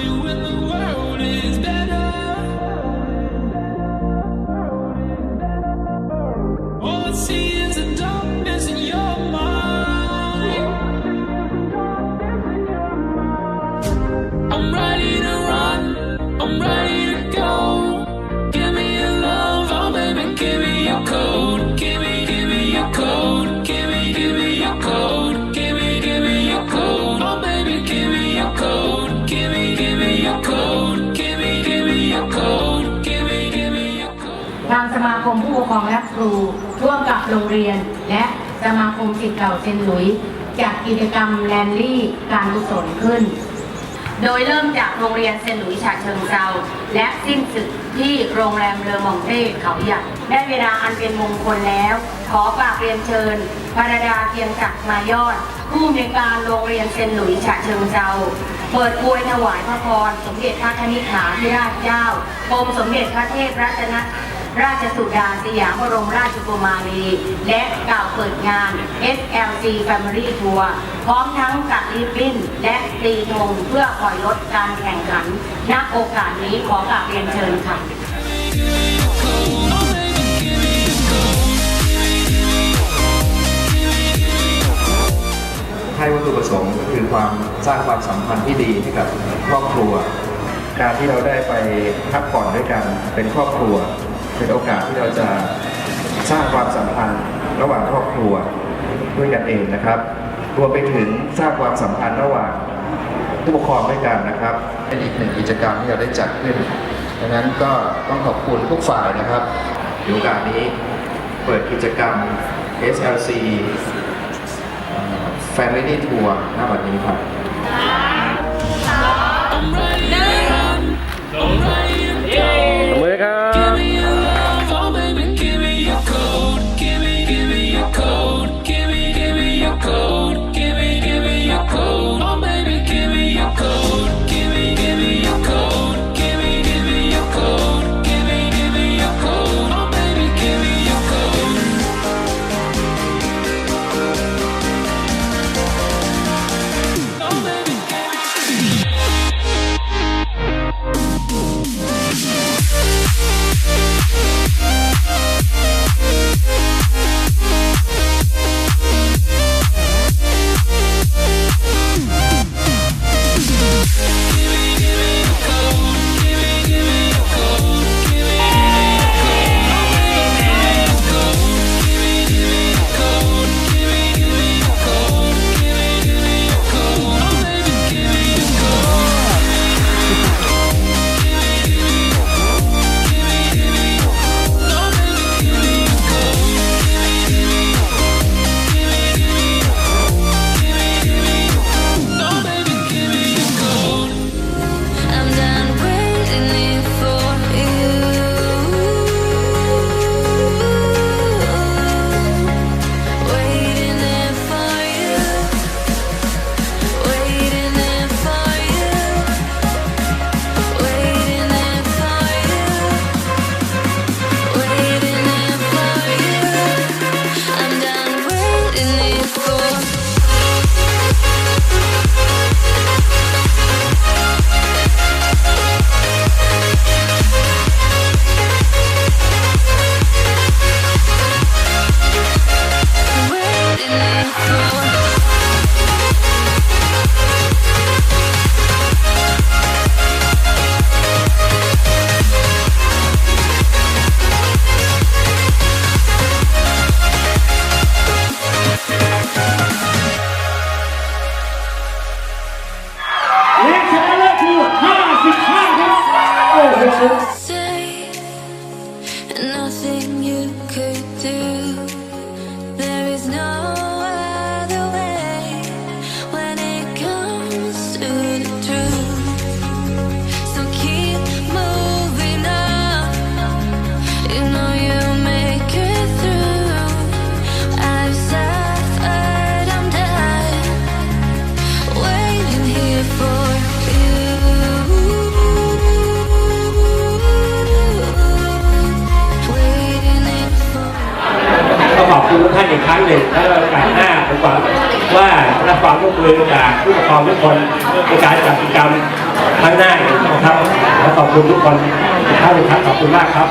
me when the world is better. มาคมผู้ปกครองและครู ร่วมกับโรงเรียน และสมาคมศิษย์เก่าเซนหลุยจัดกิจกรรมแรนลี่การกุศลขึ้น โดยเริ่มจากโรงเรียนเซนหลุยฉะเชิงเซาและสิ้นสุดที่โรงแรมเรือมองเต้เขาใหญ่ได้เวลาอันเป็นมงคลแล้ว ขอกราบเรียนเชิญพระดาเพียงศักดิ์มายอด ผู้อำนวยการโรงเรียนเซนหลุยฉะเชิงเซาเปิดอวยถวายพระพร สมเด็จพระคณิษฐาธิราชเจ้ากรมสมเด็จพระเทพรัตน ราชสุดาสยามบรมราชกุมารี และกล่าวเปิดงาน SLC Family Tour พร้อมทั้งกัดริบบิ้น และตีธงเพื่อปล่อยลดการแข่งขัน ณ โอกาสนี้ขอกราบเรียนเชิญค่ะให้วัตถุประสงค์ก็คือความสร้างความสัมพันธ์ที่ดีให้กับครอบครัว การที่เราได้ไปพักผ่อนด้วยกันเป็นครอบครัว เป็นโอกาสที่เราจะสร้างความสัมพันธ์ระหว่างครอบครัวด้วยกันเองนะครับ รวมไปถึงสร้างความสัมพันธ์ระหว่างผู้ปกครองด้วยกันนะครับ เป็นอีกหนึ่งกิจกรรมที่เราได้จัดขึ้นดังนั้นก็ต้องขอบคุณทุกฝ่ายนะครับในโอกาสนี้เปิดกิจกรรม SLC Family Tour หน้าวันนี้ครับ Claro. คุณทุกท่านอีกครั้งหนึ่งแล้วโอกาสหน้าผมหวังว่ารับความร่วมมือจากผู้ปกครองทุกคนในการจัดกิจกรรมข้างหน้านะครับและขอบคุณทุกคนทุกท่านครับขอบคุณมากครับ